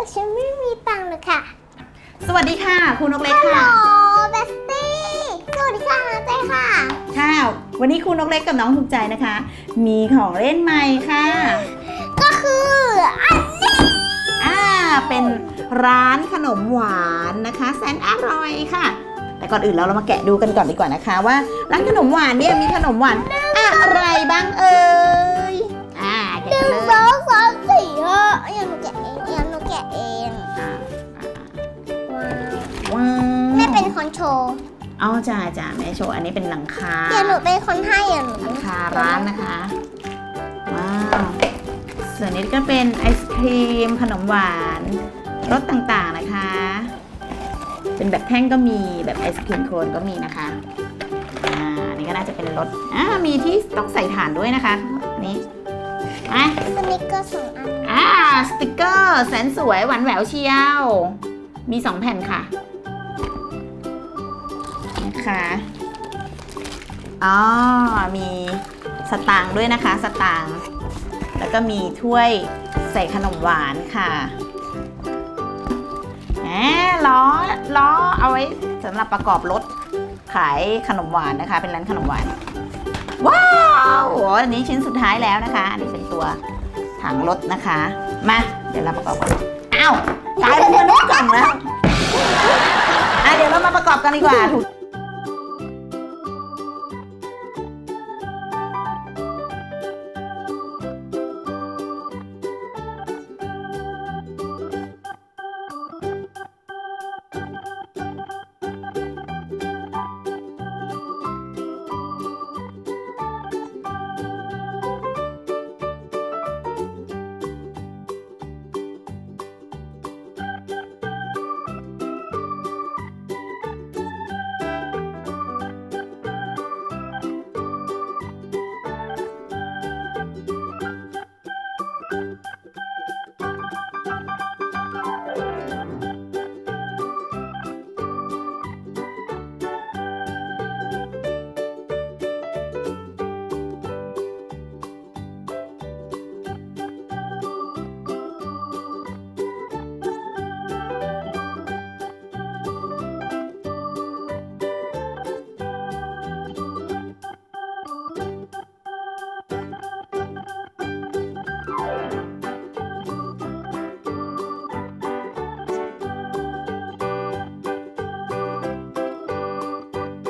อฉันไม่มีตังค์เลยค่ะสวัสดีค่ะคุณนกเล็กฮัลโหลค่ะ เบสตี้สวัสดีค่ะเต้ค่ะ ค่ะ วันนี้คุณนกเล็กกับน้องถูกใจนะคะ มีของเล่นใหม่ค่ะ ก็คืออันนี้อ่า เป็นร้านขนมหวานนะคะ แสนอร่อยค่ะ แต่ก่อนอื่นเราเรามาแกะดูกันก่อนดีกว่านะคะว่าร้านขนมหวานเนี่ยมีขนมหวานอะไรบ้างเอ่ย อ่าหแกะนึ่กันงเลยสองสามสี่ห้าอย่าหนูแกะเองอย่าหนู แกะเองอ่าว้าวว้าวแม่เป็นคนโชว์เอาจ้าจ้าแม่โชว์อันนี้เป็นหลังคาอย่าหนูเป็นคนให้อย่าหนูหเป็ลันงคาร้านนะคะว้าวส่วนนี้ก็เป็นไอศครีมขนมหวานรสต่างๆนะคะ เป็นแบบแท่งก็มีแบบไอศครีมโคนก็มีนะคะอ่าอันนี่ก็น่าจะเป็นรสอ่ามีที่ต้องใส่ถ่านด้วยนะคะนี่ มาสนิกเกอร์สองอันอ่าสติกเกอร์แสนสวยหวานแหววเชียว มีสองแผ่นค่ะนะคะอ๋อมีสตางค์ด้วยนะคะ สตางค์แล้วก็มีถ้วยใส่ขนมหวานค่ะแหมล้อล้อเอาไว้สำหรับประกอบรถขายขนมหวานนะคะ เป็นร้านขนมหวาน ว้าวโอ้อันนี้ชิ้นสุดท้ายแล้วนะคะอันนี้เป็น ตัวถังรถนะคะ มา เดี๋ยวเราประกอบกันอ้าวกลายเป็นมนุษย์กล่องแล้วอะเดี๋ยวเรามาประกอบกันดีกว่า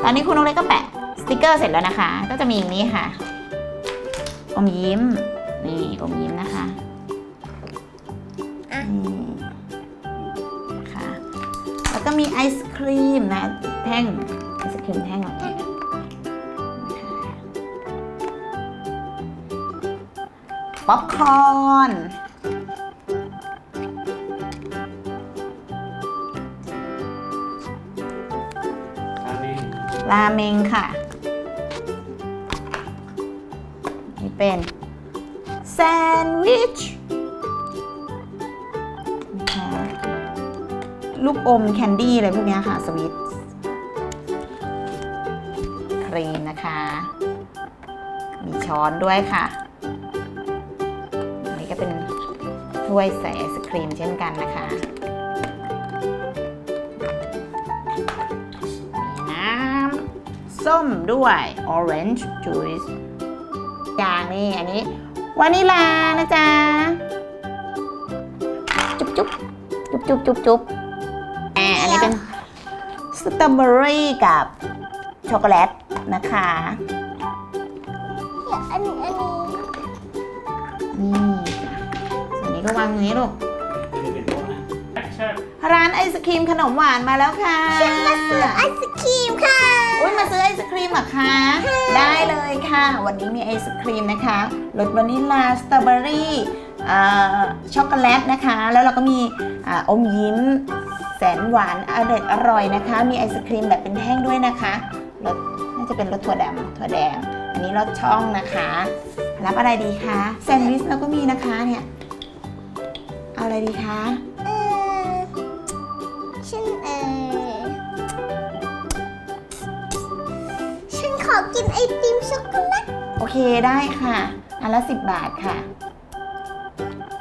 ตอนนี้คุณนกเล็กก็แปะสติกเกอร์เสร็จแล้วนะคะ ก็จะมีอย่างนี้ค่ะ อมยิ้ม นี่อมยิ้มนะคะนี่ค่ะแล้วก็มีไอศครีมนะ แท่งไอศครีมแท่งแบบนี้ป๊อปคอร์นอัน ราเมงค่ะ นี่เป็นแซนด์วิชนะคะลูกอมแคนดี้อะไรพวกนี้ค่ะ สวีทครีมนะคะ มีช้อนด้วยค่ะ อันนี้ก็เป็นถ้วยใส่ไอศครีมเช่นกันนะคะ ส้มด้วย orange juice อย่างนี่อันนี้วานิลานะจ๊ะ จุ๊บจุ๊บจุ๊บจุ๊บจุ๊บจุ๊บอ่าอันนี้เป็นสตรอเบอรี่กับช็อกโกแลตนะคะ อันนี้อันนี้นี่ส่วนนี้ก็วางอย่างนี้ลูกจะเป็นพวกร้านไอศครีมขนมหวานมาแล้วค่ะ ฉันมาซื้อไอศ มาซื้อไอศครีมเหรอคะ ได้เลยค่ะ วันนี้มีไอศครีมนะคะรสวานิลลาสตรอเบอรี่อ่าช็อกโกแลตนะคะ แล้วเราก็มีอ่าอมยิ้มแสนหวานอร่อยอร่อยนะคะ มีไอศครีมแบบเป็นแท่งด้วยนะคะรสน่าจะเป็นรสถั่วดำถั่วแดง อันนี้รสช่องนะคะ รับอะไรดีคะแซนด์วิชเราก็มีนะคะเนี่ยเอาอะไรดีคะเออฉันเออ กินไอติมช็อกโกแลตโอเคได้ค่ะอันละสิบบาทค่ะ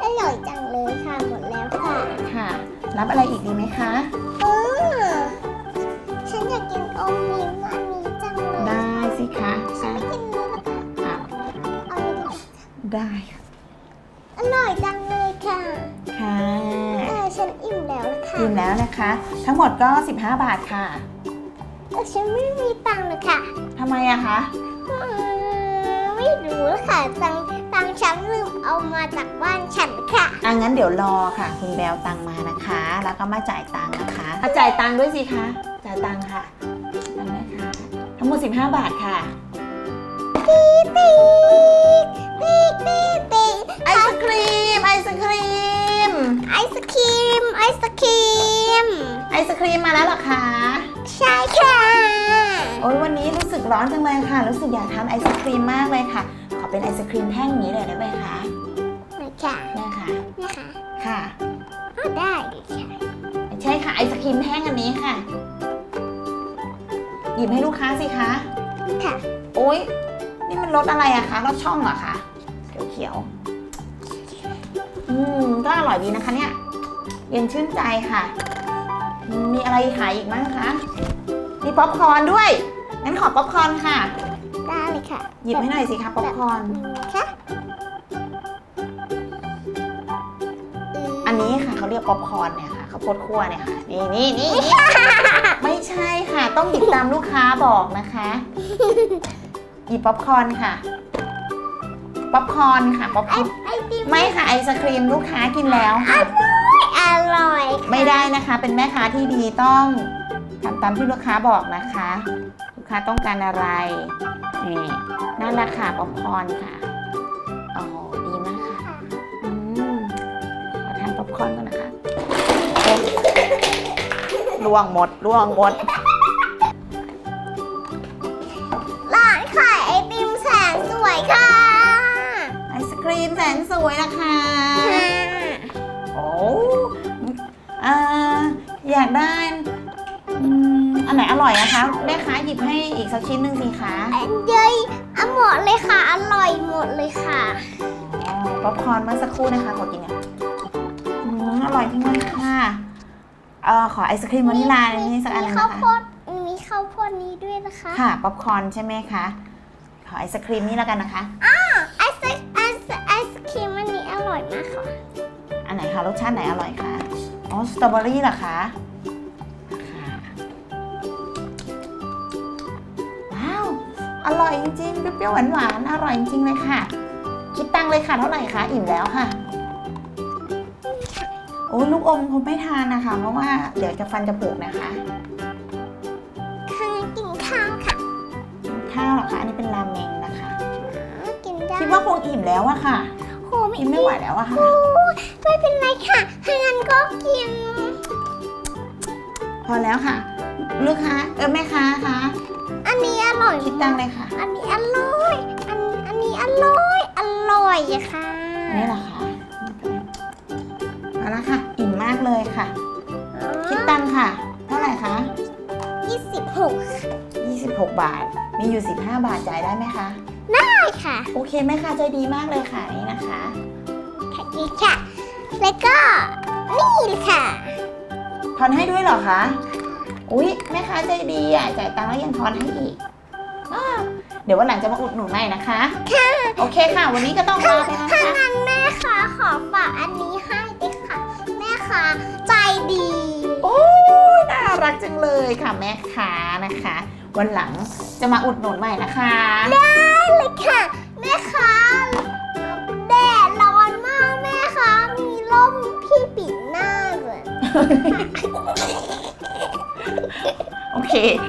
อร่อยจังเลยค่ะหมดแล้วค่ะค่ะ รับอะไรอีกดีไหมคะ เออฉันอยากกินอมยิ้มอันนี้จังเลยได้สิคะฉันอะไม่กินนี้ละค่ะอะเอาเลยดีกว่าได้ค่ะอร่อยจังเลยค่ะค่ะเออฉันอิ่มแล้วละค่ะอิ่มแล้วนะคะ ทั้งหมดก็ 15 บาทค่ะ แต่ฉันไม่มีตังค์เลยค่ะทำ ไมอะคะเออไม่รู้ละค่ะ ตังค์ตังค์ฉันลืมเอามาจากบ้านฉันค่ะอะงั้นเดี๋ยวรอค่ะ คุณแบวตังมานะคะ แล้วก็มาจ่ายตังค์นะคะมาจ่ายตังค์ด้วยสิคะ จ่ายตังค์ค่ะตังค์ไหมคะทั้งหมด15 บาทค่ะตีตีตีตีตีไอศครีม ไอศครีม ไอศครีม ไอศครีม ไอศครีมมาแล้วเหรอคะ ใช่ค่ะ โอ้ยวันนี้รู้สึกร้อนจังเลยค่ะ รู้สึกอยากทานไอศครีมมากเลยค่ะ ขอเป็นไอศครีมแท่งนี้เลยได้ไหมคะมาค่ะเนี่ยค่ะ นะคะค่ะอ้าวได้เลยค่ะใช่ค่ะไอศครีมแท่งอันนี้ค่ะ หยิบให้ลูกค้าสิคะ ค่ะ โอ๊ยนี่มันรสอะไรอะคะรสช่องเหรอคะเขียวๆอืมก็อร่อยดีนะคะเนี่ย เย็นชื่นใจค่ะอืมมีอะไรขายอีกมั้งคะมี ป๊อปคอร์นด้วย งั้นขอป๊อปคอร์นค่ะ ได้เลยค่ะหยิบให้หน่อยสิคะป๊อปคอร์นอืมค่ะอันนี้ค่ะเขาเรียกป๊อปคอร์นเนี่ยค่ะข้าวโพดคั่วเนี่ยค่ะ นี่นี่นี่ไม่ใช่ค่ะ ต้องหยิบตามลูกค้าบอกนะคะ หยิบป๊อปคอร์นค่ะ ป๊อปคอร์นค่ะป๊อปคไออร์น ไอติมไม่ค่ะไอศครีมลูกค้ากินแล้วค่ะ อร่อยค่ะไม่ได้นะคะ เป็นแม่ค้าที่ดีต้อง ทำตามที่ลูกค้าบอกนะคะ ลูกค้าต้องการอะไรนี่นั่นแหละค่ะป๊อปคอร์นค่ะโอ้โหดีมากค่ะอืมขอทานป๊อปคอร์นก่อนนะคะล่วงหมดล่วงหมดร้านขายไอติมแสนสวยค่ะ ไอศครีมแสนสวยนะคะโอ้อ่าอยากได้อืมอันไหนอ ร่อยอะคะแม่ค้าหยิบให้อีกสักชิ้นหนึ่งสิคะอันเย้ยอะหมดเลยค่ะ อร่อยหมดเลยค่ะอ๋อป๊อปคอร์นเมื่อสักครู่นะคะขอกินเนี่ยอืมอร่อยจังเลยค่ะเอ่อขอไอศครีมวานิลลาอันนี้สักอันหมีนึงข้าวนะโพคะดมีข้าวโพดนี้ด้วยนะคะค่ะป๊อปคอร์นใช่ไหมคะขอไอศครีมนี่แล้วกันนะคะ ไอศไอศไอศครีมอันนี้อร่อยมากค่ะอันไหนคะรสชาติไหนอร่อยคะอ๋อสตรอเบอรี่เหรอคะค่ะ อร่อยจริงๆ เปรี้ยวๆหวานๆ อร่อยจริงๆเลยค่ะ คิดตังค์เลยค่ะเท่าไหร่คะ อิ่มแล้วค่ะ โอ้ยลูกอมคงไม่ทานนะคะ เพราะว่าเดี๋ยวจะฟันจะผุนะคะค่ะกินข้าวค่ะ ข้าวเหรอคะ อันนี้เป็นราเมงนะคะ กินได้คิดว่าคงอิ่มแล้วอะค่ะ โหไม่กินไม่ไหวแล้วอะค่ะ โอ้ไม่เป็นไรค่ะถ้างั้นก็กิน พอแล้วค่ะ ลูกค้าเออแม่ค้าคะ อันนี้อร่อยคิดตังค์เลยค่ะ อันนี้อร่อย อันอันนี้อร่อย อร่อยอะค่ะ อันนี้เหรอคะเอาละค่ะ อิ่มมากเลยค่ะ คิดตังค่ะ เท่าไหร่คะยี่สิบหก26 บาท มีอยู่ 15 บาทจ่ายได้ไหมคะ ได้ค่ะโอเคแม่ค้าใจดีมากเลยค่ะนี่นะคะค่ะดีค่ะ แล้วก็นี่เลยค่ะ ทอนให้ด้วยเหรอคะ อุ๊ยแม่ค้าใจดีอะจ่ายตังค์แล้วยังทอนให้อีกอ้าวเดี๋ยววันหลังจะมาอุดหนุนใหม่นะคะ ค่ะโอเคค่ะ วันนี้ก็ต้องลาไปแล้วถ้านะคะงั้นแม่ค่ะขอฝากอันนี้ให้ด้วยค่ะ แม่ค่ะใจดี โอ้ยน่ารักจังเลยค่ะแม่ค้านะคะ วันหลังจะมาอุดหนุนใหม่นะคะ ได้เลยค่ะ แม่ค่ะแดดร้อนมากแม่ค่ะมีร่มพี่ปิดหน้าเลยโอเค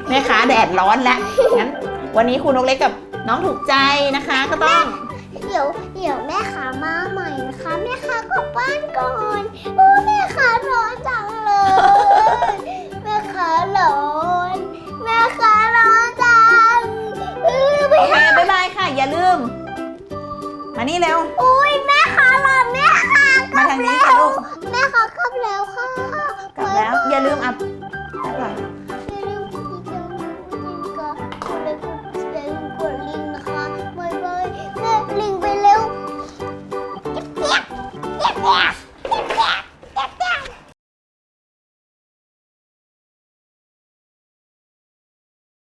แม่ค้าแดดร้อนแล้วงั้นวันนี้คุณนกเล็กกับน้องถูกใจนะคะ ก็ต้อง เดี๋ยวเดี๋ยวแม่ขามาใหม่นะคะแม่ขากลับบ้านก่อนโอ้แม่ขาร้อนจังเลย แม่ขาร้อนแม่ขาร้อนจังเออไโอเคบายบายค่ะ อย่าลืม มานี่เร็ว อุ้ยแม่ขาร้อนแม่ขากลับแล้วแม่ขากลับแล้วค่ะ กลับแล้ว อย่าลืมอับก่อน